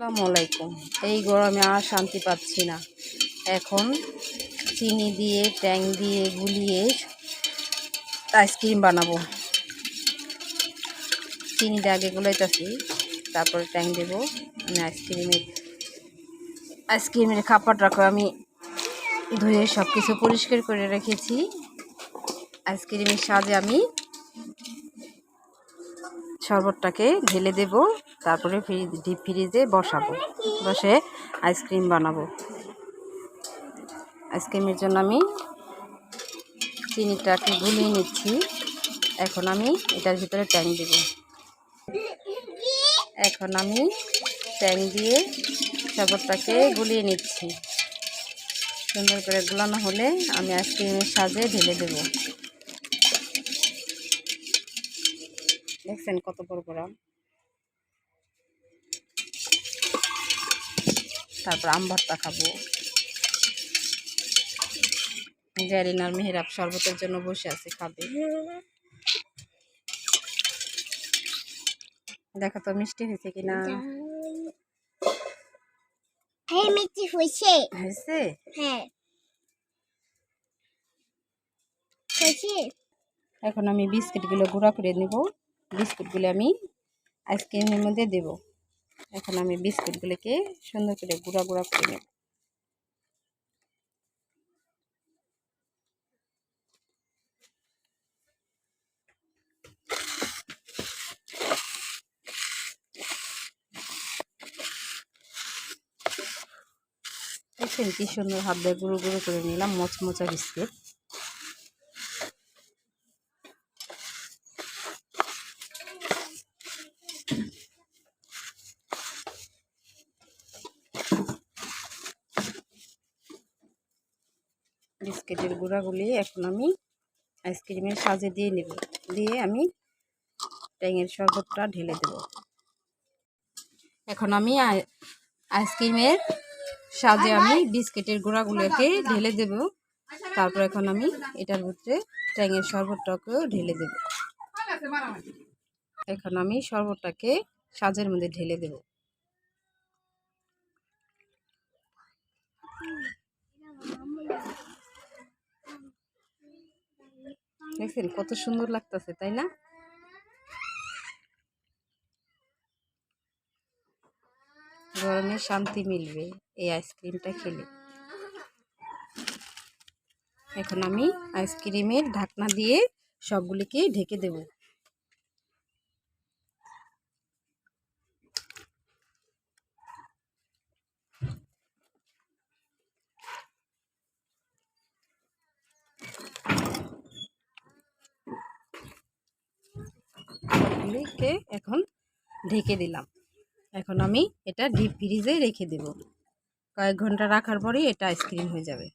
আসসালামু আলাইকুম। এই গরমে আর শান্তি পাচ্ছি না। এখন চিনি দিয়ে, ট্যাং দিয়ে গুলিয়ে আইসক্রিম বানাবো। চিনিটা আগে গুলাইতেছি, তারপরে ট্যাং দেবো। আমি আইসক্রিমের আইসক্রিমের খাপারটাকে আমি ধুয়ে সব কিছু পরিষ্কার করে রেখেছি। আইসক্রিমের সাজে আমি শরবতটাকে ঢেলে দেব, তারপরে ফ্রিজ ডিপ ফ্রিজে বসাবো। বসে আইসক্রিম বানাবো। আইসক্রিমের জন্য আমি চিনিটাকে গুলিয়ে নিচ্ছি। এখন আমি এটার ভিতরে ট্যাং দেব। এখন আমি ট্যাং দিয়ে শরবতটাকে গুলিয়ে নিচ্ছি। সুন্দর করে গুলানো হলে আমি আইসক্রিমের সাজে ঢেলে দেবো। দেখছেন কত বড় বড় আম। তারপর আম ভর্তা খাব। জারিন আর মেহেরাব শরবতের জন্য বসে আছে খাবে। দেখো তো মিষ্টি হয়েছে কিনা। হ্যাঁ মিষ্টি হয়েছে। হয়েছে? হ্যাঁ। এখন আমি বিস্কিটগুলো গুঁড়া করে নেব। বিস্কুটগুলো আমি আইসক্রিমের মধ্যে দেব। এখন আমি বিস্কুটগুলোকে সুন্দর করে গুঁড়া গুঁড়া করে নেব। কি সুন্দর হাত দিয়ে গুঁড়ো গুঁড়ো করে নিলাম, মচমচা বিস্কিট। বিস্কিটের গুঁড়াগুলি এখন আমি আইসক্রিমের সাজে দিয়ে নেব। দিয়ে আমি ট্যাঙের শরবতটা ঢেলে দেব। এখন আমি আই- আইসক্রিমের সাজে আমি বিস্কিটের গুঁড়াগুলোকে ঢেলে দেব। তারপর এখন আমি এটার ভিতরে ট্যাঙের শরবতটাকেও ঢেলে দেব। এখন আমি শরবতটাকে সাজের মধ্যে ঢেলে দেব। দেখছেন? কত সুন্দর লাগতেছে, তাই না? গরমে শান্তি মিলবে এই আইসক্রিমটা খেলে। এখন আমি আইসক্রিমের ঢাকনা দিয়ে সবগুলিকে ঢেকে দেব। সবগুলিকে এখন ঢেকে দিলাম। এখন আমি এটা ডিপ ফ্রিজে রেখে দেব। কয়েক ঘণ্টা রাখার পরেই এটা আইসক্রিম হয়ে যাবে।